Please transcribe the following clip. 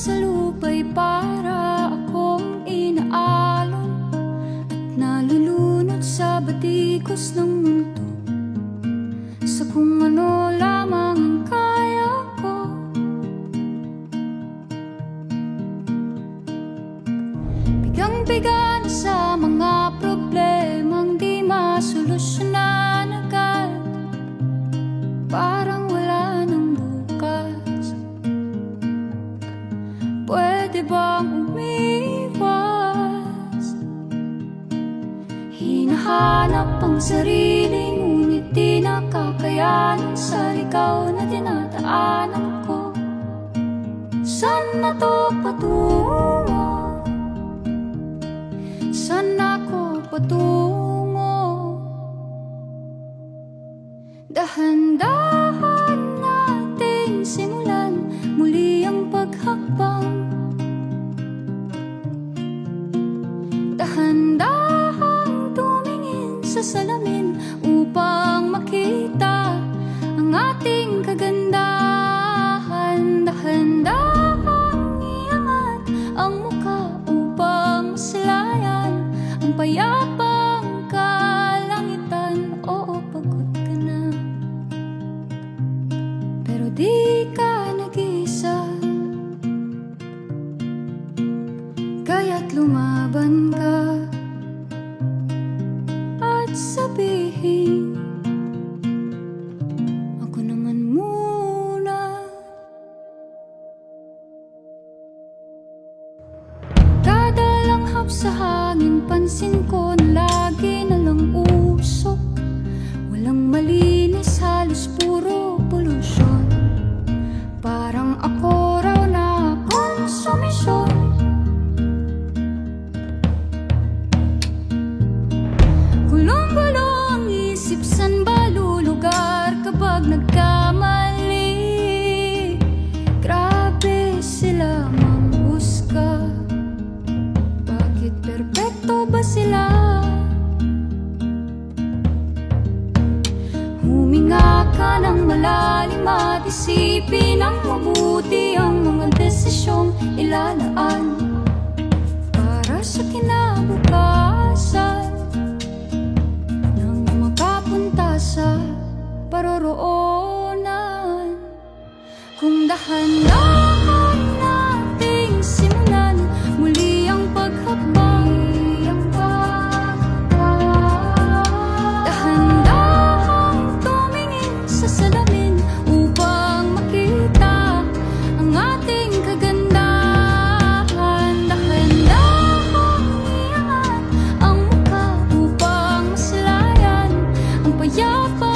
sa lupa'y para akong inaalon At nalulunod sa batikos ng mundo. Sa kung ano lamang ang kaya ko. Bigang-bigan sa mga problemang di masolusyonan Pwede bang umiwas? Hinahanap ang sarili Ngunit di nakakayanan Sa ligaw na dinadaanan ko Saan na to patungo? Saan ako patungo? Dahan-dahan natin simulan Muli ang paghakbang salamin upang makita ang ating kagandahan. Dahan-dahang iangat ang muka upang maslayan ang payapang kalangitan. Oo, pagod ka na, pero di ka nag-isa. Kaya't lumaban ka sa hangin Pansin ko ka ng malalim at isipin ang mabuti ang mga desisyong ilalaan. Para sa kinabukasan nang makapunta sa paroroonan. Kung dahan-dahan iangat ang